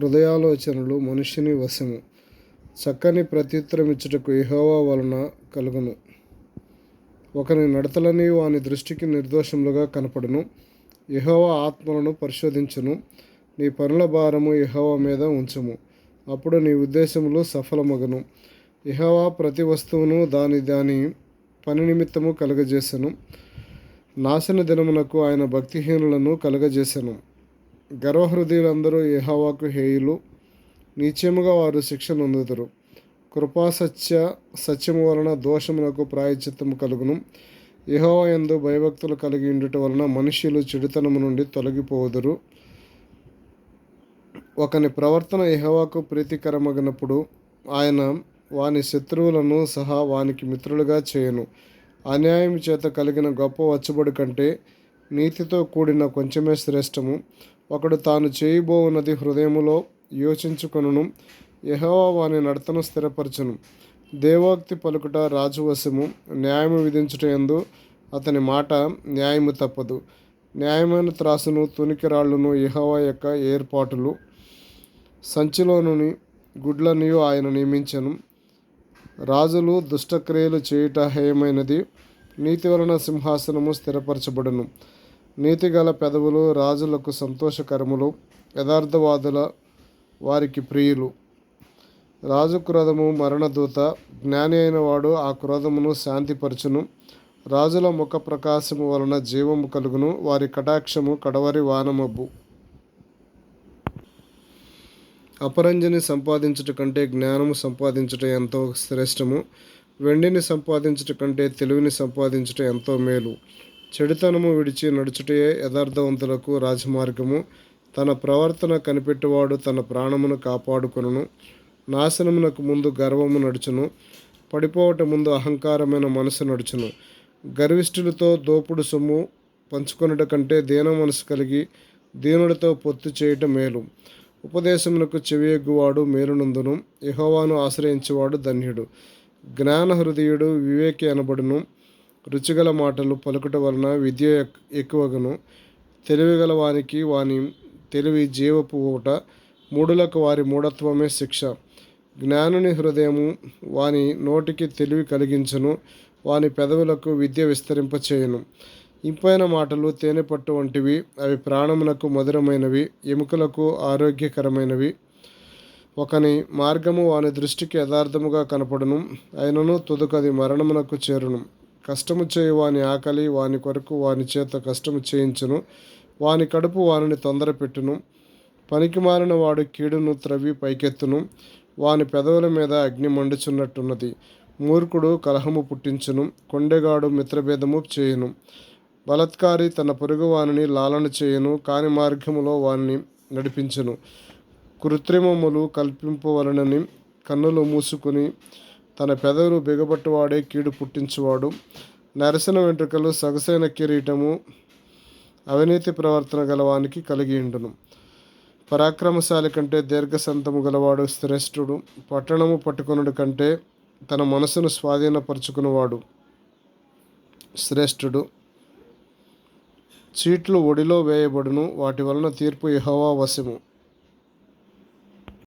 హృదయాలోచనలు మనుషుని వశము. చక్కని ప్రత్యుత్తరమిచ్చుటకు ఇచ్చుటకు వలన కలుగును. ఒకని నడతలని వాని దృష్టికి నిర్దోషములుగా కనపడును. యెహోవా ఆత్మలను పరిశోధించును. నీ పనుల భారము యెహోవా మీద ఉంచుము. అప్పుడు నీ ఉద్దేశములు సఫలమగును. యెహోవా ప్రతి వస్తువును దాని దాని పని నిమిత్తము కలుగజేసెను. నాశన దినమునకు ఆయన భక్తిహీనులను కలుగజేసెను. గర్వహృదయులందరూ యెహోవాకు హేయులు. నిత్యముగా వారు శిక్ష నొందుదురు. కృపాసత్య సత్యము వలన దోషములకు ప్రాయచిత్తము కలుగును. యెహోవా ఎందు భయభక్తులు కలిగి ఉండుట వలన మనుష్యులు చెడుతనము నుండి తొలగిపోదురు. ఒకని ప్రవర్తన యెహోవాకు ప్రీతికరమగినప్పుడు ఆయన వాని శత్రువులను సహా వానికి మిత్రులుగా చేయను. అన్యాయం చేత కలిగిన గొప్ప వచ్చుబడి కంటే నీతితో కూడిన కొంచెమే శ్రేష్టము. ఒకడు తాను చేయబోవున్నది హృదయములో యోచించుకొనును. యహోవా వాని నడతను స్థిరపరచును. దేవోక్తి పలుకుట రాజువశము. న్యాయము విధించుటయందు అతని మాట న్యాయము తప్పదు. న్యాయమైన త్రాసును తునికిరాళ్ళను యహోవా యొక్క ఏర్పాటులు. సంచిలోనుని గుడ్లనియు ఆయన నియమించను. రాజులు దుష్టక్రియలు చేయుట హేయమైనది. నీతి వలన సింహాసనము స్థిరపరచబడును. నీతిగల పెదవులు రాజులకు సంతోషకరములు యథార్థవాదుల వారికి ప్రియులు. రాజు క్రోధము మరణదూత జ్ఞాని అయిన వాడు ఆ క్రోధమును శాంతిపరచును. రాజుల ముఖ ప్రకాశము వలన జీవము కలుగును వారి కటాక్షము కడవరి వానమబ్బు. అపరంజని సంపాదించుట కంటే జ్ఞానము సంపాదించుట ఎంతో శ్రేష్టము. వెండిని సంపాదించుట కంటే తెలివిని సంపాదించుట ఎంతో మేలు. చెడుతనము విడిచి నడుచుటయే యథార్థవంతులకు రాజమార్గము. తన ప్రవర్తన కనిపెట్టువాడు తన ప్రాణమును కాపాడుకొనును. నాశనమునకు ముందు గర్వము నడుచును. పడిపోవట ముందు అహంకారమైన మనసు నడుచును. గర్విష్ఠులతో దోపుడు సొమ్ము పంచుకొనుట కంటే దీన మనసు కలిగి దీనులతో పొత్తు చేయటం మేలు. ఉపదేశమునకు చెవియెగ్గువాడు మేలునందును. యహోవాను ఆశ్రయించేవాడు ధన్యుడు. జ్ఞాన హృదయుడు వివేకి అనబడును. రుచిగల మాటలు పలుకుట వలన విద్య ఎక్కువగును. తెలివిగల వానికి వాని తెలివి జీవపు ఊట మూడులకు వారి మూఢత్వమే శిక్ష. జ్ఞానుని హృదయము వాని నోటికి తెలివి కలిగించును వాని పెదవులకు విద్య విస్తరింపచేయును. ఇంపైన మాటలు తేనె పట్టు వంటివి అవి ప్రాణమునకు మధురమైనవి ఎముకలకు ఆరోగ్యకరమైనవి. ఒకని మార్గము వాని దృష్టికి యథార్థముగా కనపడును అయినను తుదకది మరణమునకు చేరును. కష్టము చేయి వాని ఆకలి వాని కొరకు వాని చేత కష్టము చేయించును. వాని కడుపు వానిని తొందర పెట్టును. పనికి మారిన వాడు కీడును త్రవ్వి పైకెత్తును. వాని పెదవుల మీద అగ్ని మండుచున్నట్టున్నది. మూర్ఖుడు కలహము పుట్టించును. కొండెగాడు మిత్రభేదము చేయును. బలత్కారి తన పొరుగు వానిని లాలన చేయును. కాని మార్గములో వానిని నడిపించును. కృత్రిమములు కల్పింపవలనని కన్నులు మూసుకుని తన పెదవులు బిగబట్టువాడే కీడు పుట్టించువాడు. నరసిన వెంట్రుకలు సొగసైన కిరీటము అవినీతి ప్రవర్తన గలవానికి కలిగి ఉండును. పరాక్రమశాలి కంటే దీర్ఘసంతము గలవాడు శ్రేష్ఠుడు. పట్టణము పట్టుకొనుడు కంటే తన మనసును స్వాధీనపరుచుకున్నవాడు శ్రేష్ఠుడు. చీట్లు ఒడిలో వేయబడును. వాటి వలన తీర్పు యహోవా వశము.